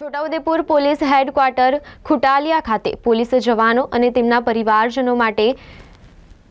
Chhota Udepur police headquarter ખુટાલિયા ખાતે police જવાનો અને તેમના પરિવારજનો માટે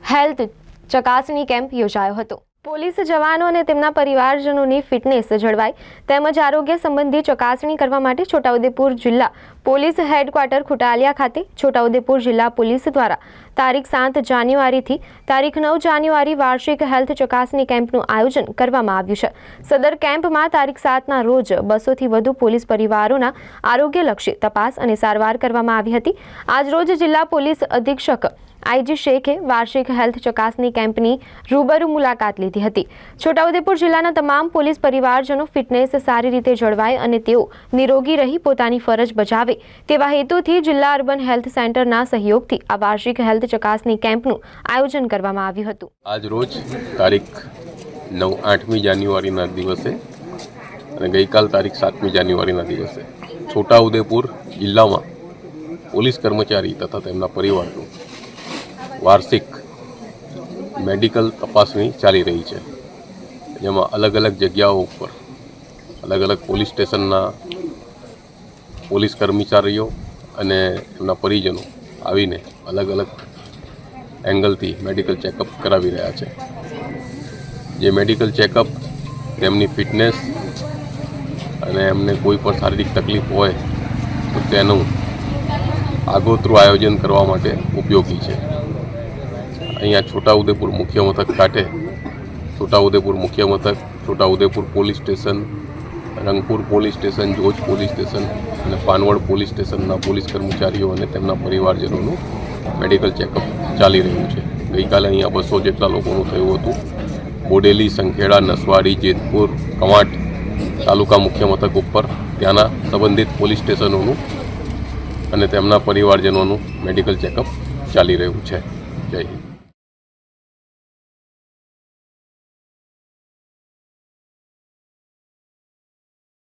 હેલ્થ ચકાસણી કેમ્પ યોજાયો હતો. પોલીસ જવાનો અને તેમના પરિવારજનોની ફિટનેસ જળવાય તેમજ આરોગ્ય સંબંધી ચકાસણી કરવા માટે છોટાઉદેપુર જિલ્લા પોલીસ હેડક્વાર્ટર ખુટાલિયા ખાતે છોટાઉદેપુર જિલ્લા પોલીસ દ્વારા તારીખ સાત જાન્યુઆરીથી તારીખ નવ જાન્યુઆરી વાર્ષિક હેલ્થ ચકાસણી કેમ્પનું આયોજન કરવામાં આવ્યું છે. સદર કેમ્પમાં તારીખ સાતના રોજ બસોથી વધુ પોલીસ પરિવારોના આરોગ્યલક્ષી તપાસ અને સારવાર કરવામાં આવી હતી. આજરોજ જિલ્લા પોલીસ અધિક્ષક આઈજી શેખે વાર્ષિક હેલ્થ ચકાસણી કેમ્પની રૂબરૂ મુલાકાત લીધી હતી. છોટાઉદેપુર જિલ્લાના તમામ પોલીસ પરિવારજનો ફિટનેસ સારી રીતે જળવાય અને તેઓ નિરોગી રહી પોતાની ફરજ બજાવે તેવા હેતુથી જિલ્લા અર્બન હેલ્થ સેન્ટરના સહયોગથી આ વાર્ષિક હેલ્થ ચકાસણી કેમ્પનું આયોજન કરવામાં આવ્યું હતું. આજ રોજ તારીખ નવ આઠમી જાન્યુઆરીના દિવસે અને ગઈકાલ તારીખ સાતમી જાન્યુઆરીના દિવસે છોટાઉદેપુર જિલ્લામાં પોલીસ કર્મચારી તથા તેમના પરિવારનું વાર્ષિક મેડિકલ તપાસણી ચાલી રહી છે. જેમાં અલગ અલગ જગ્યાઓ ઉપર, અલગ અલગ પોલીસ સ્ટેશનના પોલીસ કર્મચારીઓ અને એમના પરિજનો આવીને અલગ અલગ એંગલથી મેડિકલ ચેકઅપ કરાવી રહ્યા છે. જે મેડિકલ ચેકઅપ તેમની ફિટનેસ અને એમને કોઈ પણ શારીરિક તકલીફ હોય તો તેનું આગોતરું આયોજન કરવા માટે ઉપયોગી છે. અહીંયા છોટાઉદેપુર મુખ્ય મથક ખાતે, છોટાઉદેપુર મુખ્ય મથક, Chhota Udaipur police station, Rangpur police station, Joj police station અને પાનવડ પોલીસ સ્ટેશનના પોલીસ કર્મચારીઓ અને તેમના પરિવારજનોનું મેડિકલ ચેકઅપ ચાલી રહ્યું છે. ગઈકાલે અહીંયા બસો જેટલા લોકોનું થયું હતું. બોડેલી, સંખેડા, નસવાડી, જેતપુર, કવાંટ તાલુકા મુખ્ય મથક ઉપર ત્યાંના સંબંધિત પોલીસ સ્ટેશનોનું અને તેમના પરિવારજનોનું મેડિકલ ચેકઅપ ચાલી રહ્યું છે. જય હિન્દ.